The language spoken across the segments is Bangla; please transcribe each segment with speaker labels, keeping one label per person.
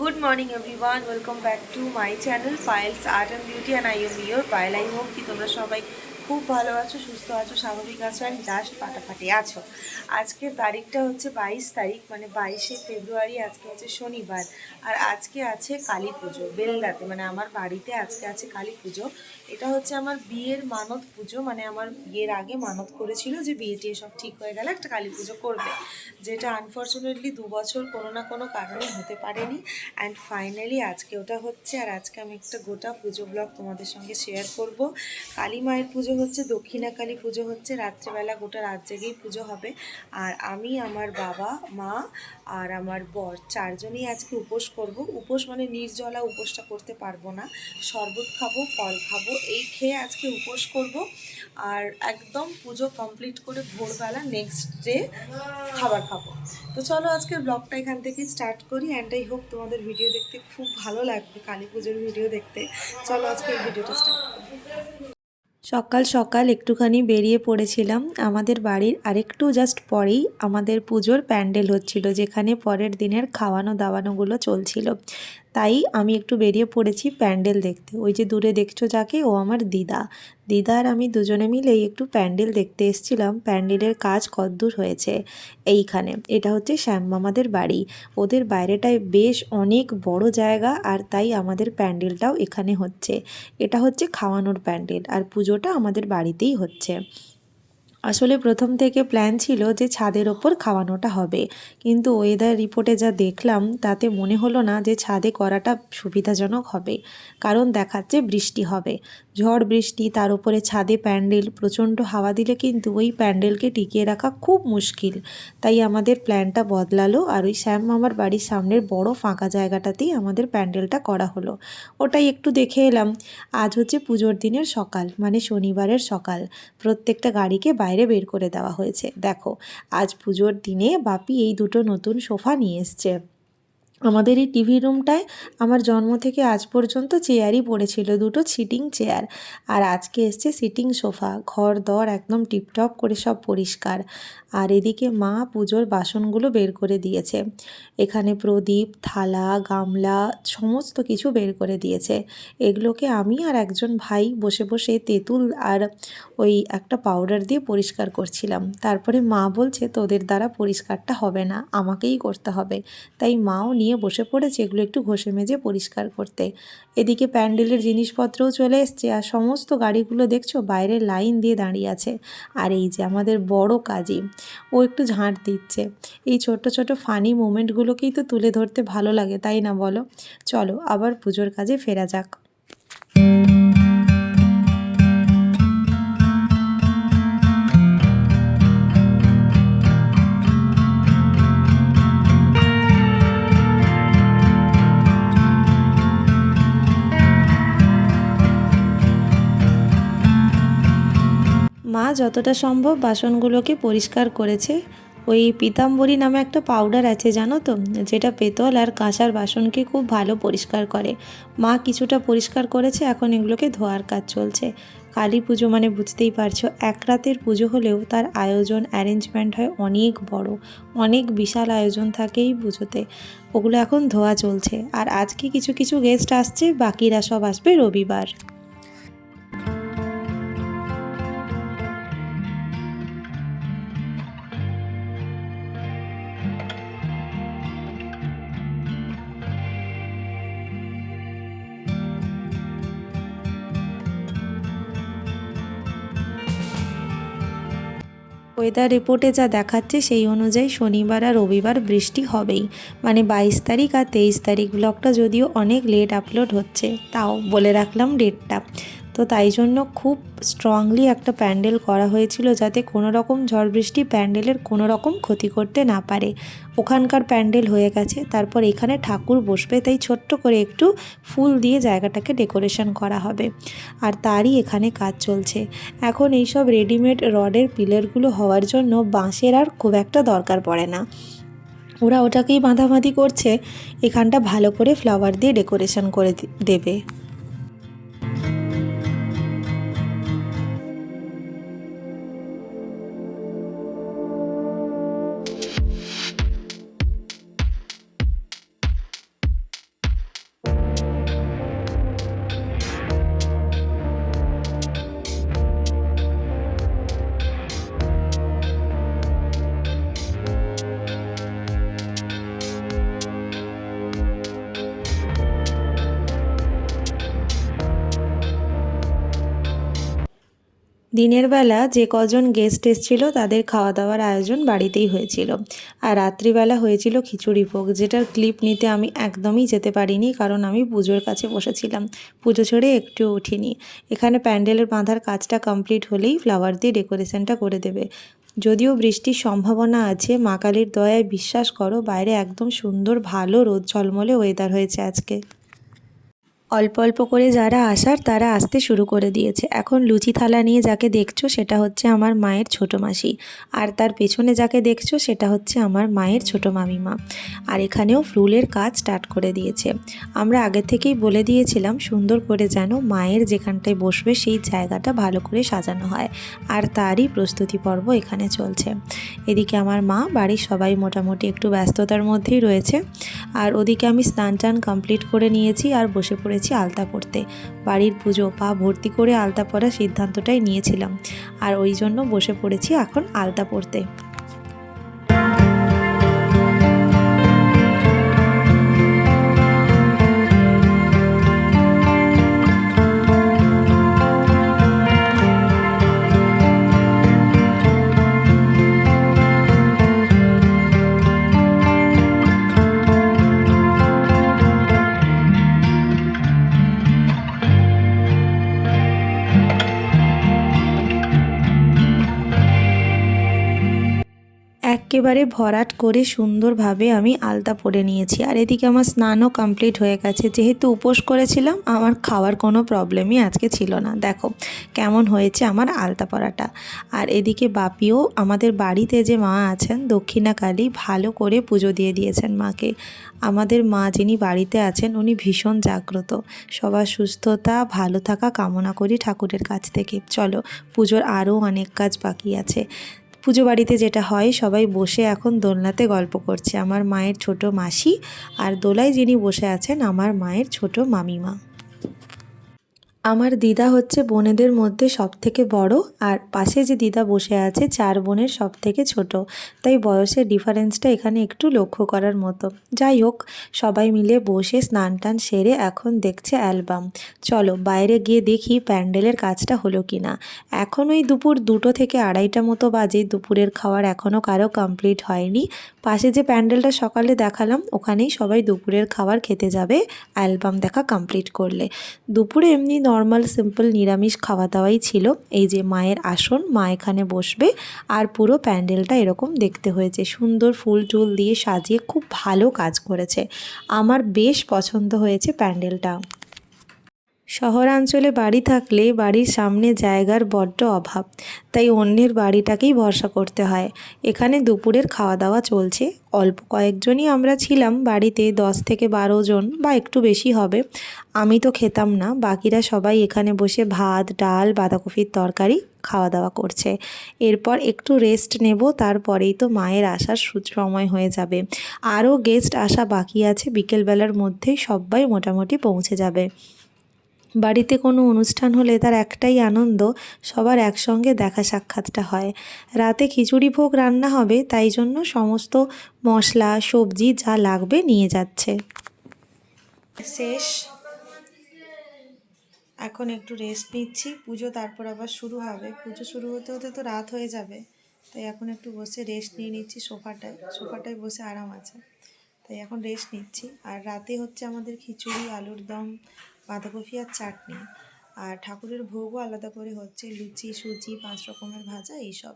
Speaker 1: Good morning everyone, welcome back to my channel Files Art and Beauty and I am your Pile. I hope কি তোমরা সবাই খুব ভালো আছো সুস্থ আছো স্বাভাবিক আছো অ্যান্ড জাস্ট ফাটাফাটি আছো। আজকের তারিখটা হচ্ছে বাইশ তারিখ মানে বাইশে ফেব্রুয়ারি আজকে হচ্ছে শনিবার। আর আজকে আছে কালী পুজো বেলদাতে মানে আমার বাড়িতে আজকে আছে কালী পুজো। এটা হচ্ছে আমার বিয়ের মানত পুজো মানে আমার বিয়ের আগে মানত করেছিল যে বিয়েটি সব ঠিক হয়ে গেলে একটা কালী পুজো করবে। যেটা আনফর্চুনেটলি দু বছর কোনো না কোনো কারণে হতে পারেনি। অ্যান্ড ফাইনালি আজকে ওটা হচ্ছে, আর আজকে আমি একটা গোটা পুজো ব্লগ তোমাদের সঙ্গে শেয়ার করব। কালী মায়ের পুজো হচ্ছে, দক্ষিণা কালী পুজো হচ্ছে, রাত্রেবেলা গোটা রাত জেগেই পুজো হবে। আর আমি, আমার বাবা, মা আর আমার বর চারজনই আজকে উপোস করব। উপোস মানে নির্জলা উপোসটা করতে পারব না। শরবত খাব, ফল খাব এই খেয়ে আজকে উপোস করব আর একদম পুজো কমপ্লিট করে ভোরবেলা নেক্সট ডে খাবার খাব। তো চলো আজকে ব্লগটা এখান থেকে স্টার্ট করি অ্যান্ড আই হোপ তোমাদের ভিডিও দেখতে খুব ভালো লাগবে, কালী পুজোর ভিডিও দেখতে। চলো আজকে এই ভিডিওটা স্টার্ট করি। সকাল সকাল একটুখানি বেরিয়ে পড়েছিলাম। আমাদের বাড়ির আরেকটু জাস্ট পরেই আমাদের পুজোর প্যান্ডেল হচ্ছিল, যেখানে পরের দিনের খাওয়ানো দাওয়ানোগুলো চলছিল। তাই আমি একটু বেরিয়ে পড়েছি প্যান্ডেল দেখতে। ওই যে দূরে দেখছ যাকে? ও আমার দিদা। দিদা আর আমি দুজনে মিলেই একটু প্যান্ডেল দেখতে এসেছিলাম। প্যান্ডেলের কাজ কদ্দূর হয়েছে এইখানে। এটা হচ্ছে শ্যামমামাদের বাড়ি। ওদের বাইরেটায় বেশ অনেক বড় জায়গা আর তাই আমাদের প্যান্ডেলটাও এখানে হচ্ছে। এটা হচ্ছে খাওয়ানোর প্যান্ডেল আর পুজোটা আমাদের বাড়িতেই হচ্ছে। আসলে প্রথম থেকে প্ল্যান ছিল যে ছাদের ওপর খাওয়ানোটা হবে। কিন্তু ওয়েদার রিপোর্টে যা দেখলাম, তাতে মনে হলো না যে ছাদে করাটা সুবিধাজনক হবে। কারণ দেখাচ্ছে বৃষ্টি হবে। ঝড় বৃষ্টি, তার উপরে ছাদে প্যান্ডেল, প্রচণ্ড হাওয়া দিলে কিন্তু ওই প্যান্ডেলকে টিকিয়ে রাখা খুব মুশকিল। তাই আমাদের প্ল্যানটা বদলালো আর ওই শ্যাম মামার বাড়ির সামনের বড় ফাঁকা জায়গাটাতেই আমাদের প্যান্ডেলটা করা হলো। ওটাই একটু দেখে এলাম। আজ হচ্ছে পুজোর দিনের সকাল মানে শনিবারের সকাল। প্রত্যেকটা গাড়িকে বাইরে বের করে দেওয়া হয়েছে। দেখো, আজ পুজোর দিনে বাপি এই দুটো নতুন সোফা নিয়ে এসছে। আমাদের এই টিভি রুমটায় আমার জন্ম থেকে আজ পর্যন্ত চেয়ারই পড়েছিল, দুটো সিটিং চেয়ার আর আজকে এসছে সিটিং সোফা ঘর, দর একদম টিপটপ করে সব পরিষ্কার। আর এদিকে মা পুজোর বাসনগুলো বের করে দিয়েছে। এখানে প্রদীপ, থালা, গামলা, সমস্ত কিছু বের করে দিয়েছে। এগুলোকে আমি আর একজন ভাই বসে বসে তেঁতুল আর ওই একটা পাউডার দিয়ে পরিষ্কার করছিলাম। তারপরে মা বলছে, তোদের দ্বারা পরিষ্কারটা হবে না, আমাকেই করতে হবে। তাই মাও নিয়ে বসে পড়েছে, এগুলো একটু ঘষে মেজে পরিষ্কার করতে। এদিকে প্যান্ডেলের জিনিসপত্রও চলে এসছে আর সমস্ত গাড়িগুলো দেখছ বাইরে লাইন দিয়ে দাঁড়িয়ে আছে। আর এই যে আমাদের বড় কাজী, ও একটু ঝাঁট দিচ্ছে। এই ছোট ছোট ফানি মোমেন্টগুলোকেই তো তুলে ধরতে ভালো লাগে, তাই না বলো? চলো আবার পুজোর কাজে ফেরা যাক। মা যতটা সম্ভব বাসনগুলোকে পরিষ্কার করেছে। ওই পিতাম্বরী নামে একটা পাউডার আছে, জানো তো? যেটা পেতল আর কাঁসার বাসনকে খুব ভালো পরিষ্কার করে। মা কিছুটা পরিষ্কার করেছে, এখন এগুলোকে ধোয়ার কাজ চলছে। কালী পুজো মানে বুঝতেই পারছ, এক রাতের পুজো হলেও তার আয়োজন অ্যারেঞ্জমেন্ট হয় অনেক বড়। অনেক বিশাল আয়োজন থাকে এই পুজোতে। ওগুলো এখন ধোয়া চলছে। আর আজকে কিছু কিছু গেস্ট আসছে, বাকিরা সব আসবে রবিবার। ওয়েদার রিপোর্টে যা দেখাচ্ছে সেই অনুযায়ী শনিবার আর রবিবার বৃষ্টি হবেই। মানে বাইশ তারিখ আর তেইশ তারিখ ব্লগটা যদিও অনেক লেট আপলোড হচ্ছে, তাও বলে রাখলাম ডেটটা তো তাই জন্য খুব স্ট্রংলি একটা প্যান্ডেল করা হয়েছিল যাতে কোনো রকম ঝড় বৃষ্টি প্যান্ডেলের কোনো রকম ক্ষতি করতে না পারে। ওখানকার প্যান্ডেল হয়ে গেছে, তারপর এখানে ঠাকুর বসবে, তাই ছোট্ট করে একটু ফুল দিয়ে জায়গাটাকে ডেকোরেশন করা হবে। আর তারই এখানে কাজ চলছে। এখন এইসব রেডিমেড রডের পিলারগুলো হওয়ার জন্য বাঁশের আর খুব একটা দরকার পড়ে না। ওরা ওটাকেই বাঁধাবাঁধি করছে, এখানটা ভালো করে ফ্লাওয়ার দিয়ে ডেকোরেশন করে দেবে।
Speaker 2: দিনের বেলা যে কজন গেস্ট এসেছিল তাদের খাওয়া দাওয়ার আয়োজন বাড়িতেই হয়েছিল। আর রাত্রিবেলা হয়েছিল খিচুড়ি ভোগ, যেটার ক্লিপ নিতে আমি একদমই যেতে পারিনি কারণ আমি পুজোর কাছে বসেছিলাম। পুজো ছেড়ে একটু উঠিনি। এখানে প্যান্ডেলের বাঁধার কাজটা কমপ্লিট হলেই ফ্লাওয়ার দিয়ে ডেকোরেশনটা করে দেবে। যদিও বৃষ্টির সম্ভাবনা আছে, মা কালীর দয়ায় বিশ্বাস করো, বাইরে একদম সুন্দর ভালো রোদ ঝলমলে ওয়েদার হয়েছে আজকে। অল্প অল্প করে যারা আসার, তারা আসতে শুরু করে দিয়েছে। এখন লুচি থালা নিয়ে যাকে দেখছ, সেটা হচ্ছে আমার মায়ের ছোটো মাসি। আর তার পেছনে যাকে দেখছ, সেটা হচ্ছে আমার মায়ের ছোটো মামিমা। আর এখানেও ফুলের কাজ স্টার্ট করে দিয়েছে। আমরা আগে থেকেই বলে দিয়েছিলাম, সুন্দর করে যেন মায়ের যেখানটায় বসবে, সেই জায়গাটা ভালো করে সাজানো হয়। আর তারই প্রস্তুতি পর্ব এখানে চলছে। এদিকে আমার মা, বাড়ির সবাই মোটামুটি একটু ব্যস্ততার মধ্যেই রয়েছে। আর ওদিকে আমি স্নান টান কমপ্লিট করে নিয়েছি, আর বসে পড়েছি আলতা পড়তে বাড়ির পুজো পা ভর্তি করে আলতা পড়ার সিদ্ধান্তটাই নিয়েছিলাম। আর ওই জন্য বসে পড়েছি এখন আলতা পড়তে একেবারে ভরাট করে সুন্দরভাবে আমি আলতা পরে নিয়েছি। আর এদিকে আমার স্নানও কমপ্লিট হয়ে গেছে। যেহেতু উপোস করেছিলাম, আমার খাওয়ার কোনো প্রবলেমই আজকে ছিল না। দেখো, কেমন হয়েছে আমার আলতা পরাটা। আর এদিকে বাপিও আমাদের বাড়িতে যে মা আছেন, দক্ষিণাকালী, ভালো করে পুজো দিয়ে দিয়েছেন মাকে। আমাদের মা যিনি বাড়িতে আছেন, উনি ভীষণ জাগ্রত। সবার সুস্থতা, ভালো থাকা কামনা করি ঠাকুরের কাছ থেকে। চলো, পুজোর আরও অনেক কাজ বাকি আছে। পুজো বাড়িতে যেটা হয়, সবাই বসে এখন দোলনাতে গল্প করছে। আমার মায়ের ছোট মাসি আর দোলায় যিনি বসে আছেন, আমার মায়ের ছোট মামিমা। আমার দিদা হচ্ছে বোনেদের মধ্যে সব থেকে বড়, আর পাশে যে দিদা বসে আছে চার বোনের সব থেকে ছোট। তাই বয়সের ডিফারেন্সটা এখানে একটু লক্ষ্য করার মতো। যাই হোক, সবাই মিলে বসে স্নান টান সেরে এখন দেখছে অ্যালবাম। চলো, বাইরে গিয়ে দেখি প্যান্ডেলের কাজটা হলো কি না এখন ওই দুপুর দুটো থেকে আড়াইটা মতো বাজে, দুপুরের খাওয়ার এখনও কারও কমপ্লিট হয়নি। পাশে যে প্যান্ডেলটা সকালে দেখালাম, ওখানেই সবাই দুপুরের খাবার খেতে যাবে, অ্যালবাম দেখা কমপ্লিট করলে। দুপুরে এমনি নর্মাল সিম্পল নিরামিষ খাওয়া দাওয়াই ছিল। এই যে মায়ের আসন, মা এখানে বসবে আর পুরো প্যান্ডেলটা এরকম দেখতে হয়েছে। সুন্দর ফুল টুল দিয়ে সাজিয়ে খুব ভালো কাজ করেছে। আমার বেশ পছন্দ হয়েছে প্যান্ডেলটা। শহরাঞ্চলে বাড়ি থাকলে বাড়ির সামনে জায়গার বড্ড অভাব, তাই অন্যের বাড়িটাকেই ভরসা করতে হয়। এখানে দুপুরের খাওয়া দাওয়া চলছে। অল্প কয়েকজনই আমরা ছিলাম, বাড়িতে দশ থেকে বারো জন বা একটু বেশি হবে। আমি তো খেতাম না, বাকিরা সবাই এখানে বসে ভাত, ডাল, বাঁধাকপির তরকারি খাওয়া দাওয়া করছে। এরপর একটু রেস্ট নেব, তারপরেই তো মায়ের আসার সময় হয়ে যাবে। আরও গেস্ট আসা বাকি আছে, বিকেলবেলার মধ্যেই সবাই মোটামুটি পৌঁছে যাবে। বাড়িতে কোনো অনুষ্ঠান হলে তার একটাই আনন্দ, সবার একসঙ্গে দেখা সাক্ষাৎটা হয়। রাতে খিচুড়ি ভোগ রান্না হবে, তাই জন্য সমস্ত মশলা, সবজি যা লাগবে নিয়ে যাচ্ছে। শেষ। এখন একটু রেস্ট নিচ্ছি। পুজো তারপর আবার শুরু হবে। পুজো শুরু হতে হতে তো রাত হয়ে যাবে। তাই এখন একটু বসে রেস্ট নিয়ে নিচ্ছি সোফাটায়। সোফাটায় বসে আরাম আছে। তাই এখন রেস্ট নিচ্ছি। আর রাতে হচ্ছে আমাদের খিচুড়ি, আলুর দম বাঁধাকপি আর চাটনি। আর ঠাকুরের ভোগও আলাদা করে হচ্ছে, লুচি, সুজি, পাঁচ রকমের ভাজা, এইসব।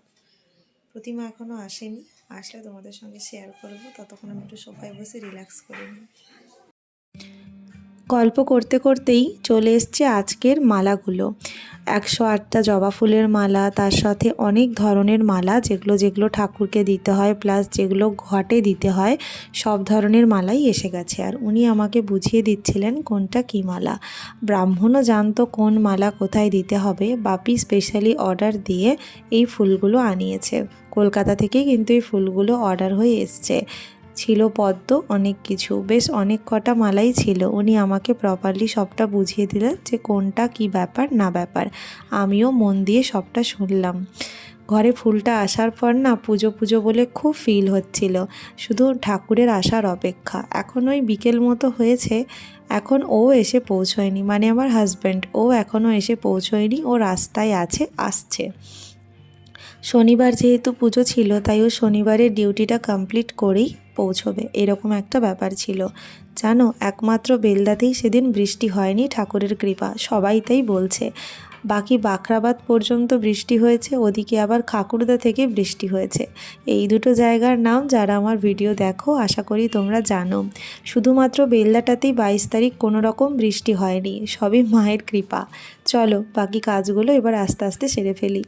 Speaker 2: প্রতিমা এখনও আসেনি। আসলে তোমাদের সঙ্গে শেয়ার করব। ততক্ষণ আমি একটু সোফায় বসে রিল্যাক্স করে নিই। গল্প করতে করতেই চলে এসছে আজকের মালাগুলো। একশো আটটা জবা ফুলের মালা, তার সাথে অনেক ধরনের মালা, যেগুলো যেগুলো ঠাকুরকে দিতে হয় প্লাস যেগুলো ঘটে দিতে হয়, সব ধরনের মালাই এসে গেছে। আর উনি আমাকে বুঝিয়ে দিচ্ছিলেন কোনটা কী মালা। ব্রাহ্মণও জানতো কোন মালা কোথায় দিতে হবে। বাপি স্পেশালি অর্ডার দিয়ে এই ফুলগুলো আনিয়েছে। কলকাতা থেকেই কিন্তু এই ফুলগুলো অর্ডার হয়ে এসছে। ছিল পদ্ম, অনেক কিছু। বেশ অনেক কটা মালাই ছিল। উনি আমাকে প্রপারলি সবটা বুঝিয়ে দিলেন যে কোনটা কি ব্যাপার, না ব্যাপার। আমিও মন দিয়ে সবটা শুনলাম। ঘরে ফুলটা আসার পর না পুজো পুজো বলে খুব ফিল হচ্ছিল। শুধু ঠাকুরের আসার অপেক্ষা। এখন ওই বিকেল মতো হয়েছে, এখন ও এসে পৌঁছয়নি। মানে আমার হাজব্যান্ড ও এখনও এসে পৌঁছয়নি, ও রাস্তায় আছে, আসছে। শনিবার যেহেতু পুজো ছিল, তাই ও শনিবারের ডিউটিটা কমপ্লিট করেই পৌঁছবে। এরকম একটা ব্যাপার ছিল। জানো, একমাত্র বেলদাতেই সেদিন বৃষ্টি হয়নি, ঠাকুরের কৃপা। সবাই তাই বলছে। বাকি বাখরাবাদ পর্যন্ত বৃষ্টি হয়েছে, ওদিকে আবার খাকুরদা থেকে বৃষ্টি হয়েছে। এই দুটো জায়গার নাম যারা আমার ভিডিও দেখো, আশা করি তোমরা জানো। শুধুমাত্র বেলদাটাতেই বাইশ তারিখ কোনো রকম বৃষ্টি হয়নি, সবই মায়ের কৃপা। চলো, বাকি কাজগুলো এবার আস্তে আস্তে সেরে ফেলি।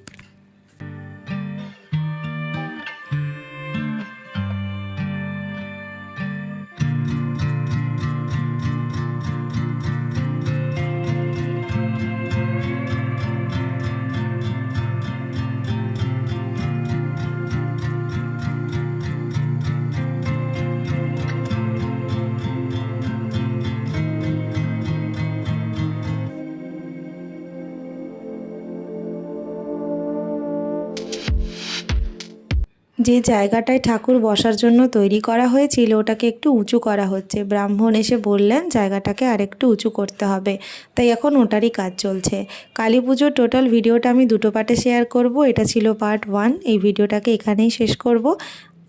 Speaker 2: যে জায়গাটায় ঠাকুর বসার জন্য তৈরি করা হয়েছিল, ওটাকে একটু উঁচু করা হচ্ছে। ব্রাহ্মণ এসে বললেন, জায়গাটাকে আরেকটু উঁচু করতে হবে। তাই এখন ওটারই কাজ চলছে। কালী পুজোর টোটাল ভিডিওটা আমি দুটো পার্টে শেয়ার করব। এটা ছিল পার্ট ওয়ান। এই ভিডিওটাকে এখানেই শেষ করব।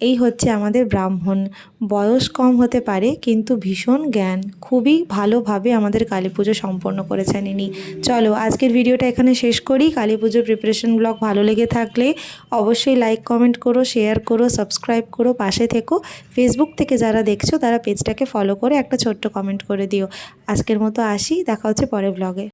Speaker 2: এই হচ্ছে আমাদের ব্রাহ্মণ। বয়স কম হতে পারে, কিন্তু ভীষণ জ্ঞান। খুবই ভালোভাবে আমাদের কালী পুজো সম্পন্ন করেছেন ইনি। চলো, আজকের ভিডিওটা এখানে শেষ করি। কালী পুজোর প্রিপারেশন ব্লগ ভালো লেগে থাকলে অবশ্যই লাইক কমেন্ট করো শেয়ার করো সাবস্ক্রাইব করো, পাশে থেকো। ফেসবুক থেকে যারা দেখছ, তারা পেজটাকে ফলো করে একটা ছোট্ট কমেন্ট করে দিও। আজকের মতো আসি, দেখা হচ্ছে পরের ব্লগে